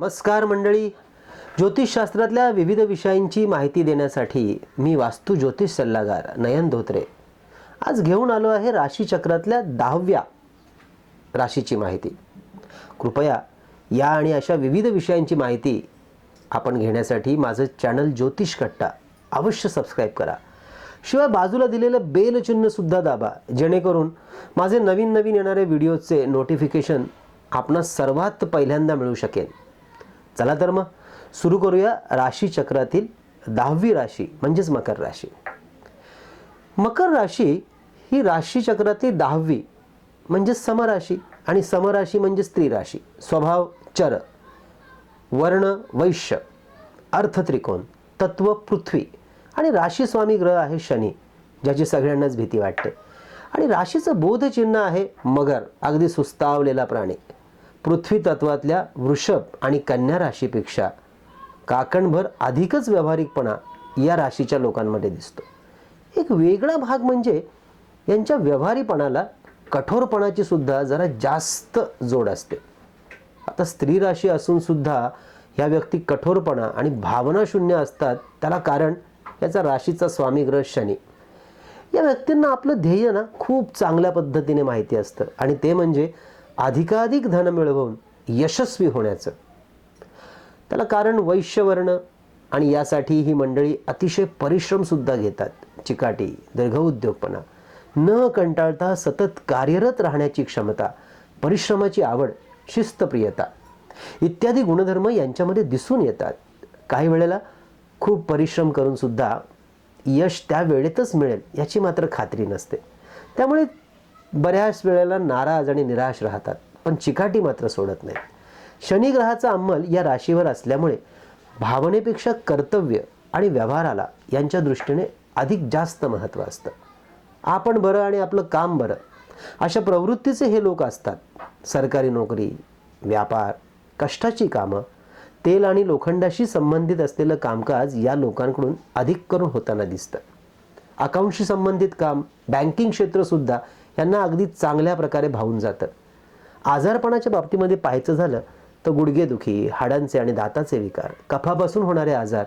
नमस्कार मंडळी. ज्योतिषशास्त्रातल्या विविध विषयांची माहिती देण्यासाठी मी वास्तू ज्योतिष सल्लागार नयन धोत्रे. आज घेऊन आलो आहे राशीचक्रातल्या दहाव्या राशीची माहिती. कृपया या आणि अशा विविध विषयांची माहिती आपण घेण्यासाठी माझं चॅनल ज्योतिष कट्टा अवश्य सबस्क्राईब करा. शिवाय बाजूला दिलेलं बेल चिन्हसुद्धा दाबा जेणेकरून माझे नवीन नवीन येणारे व्हिडिओचे नोटिफिकेशन आपणास सर्वात पहिल्यांदा मिळू शकेल चला तर मग सुरू करूया राशीचक्रातील दहावी राशी म्हणजेच मकर राशी. मकर राशी ही राशीचक्रातील दहावी म्हणजे समराशी आणि समराशी म्हणजे स्त्री राशी स्वभाव चर वर्ण वैश्य अर्थत्रिकोण तत्व पृथ्वी आणि राशी स्वामी ग्रह आहे शनी ज्याची सगळ्यांनाच भीती वाटते. आणि राशीचं बोधचिन्ह आहे मगर अगदी सुस्तावलेला प्राणी. पृथ्वी तत्वातल्या वृषभ आणि कन्या राशीपेक्षा काकणभर अधिकच व्यावहारिकपणा या राशीच्या लोकांमध्ये दिसतो. एक वेगळा भाग म्हणजे यांच्या व्यवहारीपणाला कठोरपणाची सुद्धा जरा जास्त जोड असते. आता स्त्री राशी असून सुद्धा ह्या व्यक्ती कठोरपणा आणि भावनाशून्य असतात. त्याला कारण याचा राशीचा स्वामी ग्रह शनी. या व्यक्तींना आपलं ध्येय ना खूप चांगल्या पद्धतीने माहिती असतं. आणि ते म्हणजे अधिकाधिक धन मिळवून यशस्वी होण्याचं. त्याला कारण वैश्यवर्ण आणि यासाठी ही मंडळी अतिशय परिश्रमसुद्धा घेतात. चिकाटी दीर्घ उद्योगपणा न कंटाळता सतत कार्यरत राहण्याची क्षमता परिश्रमाची आवड शिस्तप्रियता इत्यादी गुणधर्म यांच्यामध्ये दिसून येतात. काही वेळेला खूप परिश्रम करूनसुद्धा यश त्या वेळेतच मिळेल याची मात्र खात्री नसते. त्यामुळे बऱ्याच वेळेला नाराज आणि निराश राहतात पण चिकाटी मात्र सोडत नाही शनिग्रहाचा अंमल या राशीवर असल्यामुळे भावनेपेक्षा कर्तव्य आणि व्यवहाराला यांच्या दृष्टीने अधिक जास्त महत्त्व असतं. आपण बरं आणि आपलं काम बरं अशा प्रवृत्तीचे हे लोक असतात. सरकारी नोकरी व्यापार कष्टाची कामं तेल आणि लोखंडाशी संबंधित असलेलं कामकाज या लोकांकडून अधिक करून होताना दिसतं. अकाउंटशी संबंधित काम बँकिंग क्षेत्रसुद्धा यांना अगदी चांगल्या प्रकारे भावून जातं. आजारपणाच्या बाबतीमध्ये पाहायचं झालं तर गुडघेदुखी हाडांचे आणि दाताचे विकार कफापासून होणारे आजार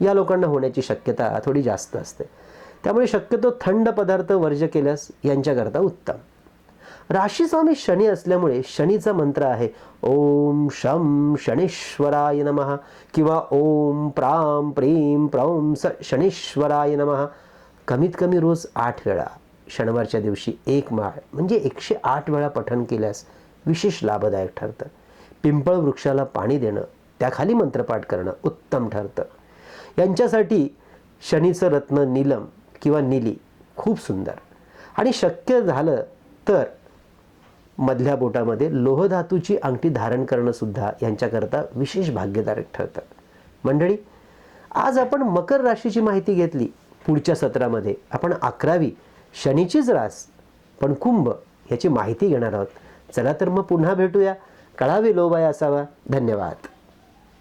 या लोकांना होण्याची शक्यता थोडी जास्त असते. त्यामुळे शक्यतो थंड पदार्थ वर्ज्य केल्यास यांच्याकरता उत्तम. राशीस्वामी शनी असल्यामुळे शनीचा मंत्र आहे ओम शम शनीश्वराय नमहा किंवा ओम प्राम प्रेम प्रौम स शनीश्वराय नमहा कमीत कमी रोज आठ वेळा. शनिवारच्या दिवशी एक माळ म्हणजे एकशे आठ वेळा पठण केल्यास विशेष लाभदायक ठरतं. पिंपळ वृक्षाला पाणी देणं त्याखाली मंत्रपाठ करणं उत्तम ठरतं. यांच्यासाठी शनीचं रत्न नीलम किंवा नीली खूप सुंदर. आणि शक्य झालं तर मधल्या बोटामध्ये लोहधातूची अंगठी धारण करणंसुद्धा यांच्याकरता विशेष भाग्यदायक ठरतं. मंडळी आज आपण मकर राशीची माहिती घेतली. पुढच्या सत्रामध्ये आपण अकरावी शनीचीच रास पण कुंभ ह्याची माहिती घेणार आहोत. चला तर मग पुन्हा भेटूया. कळावे लोबाय असावा. धन्यवाद.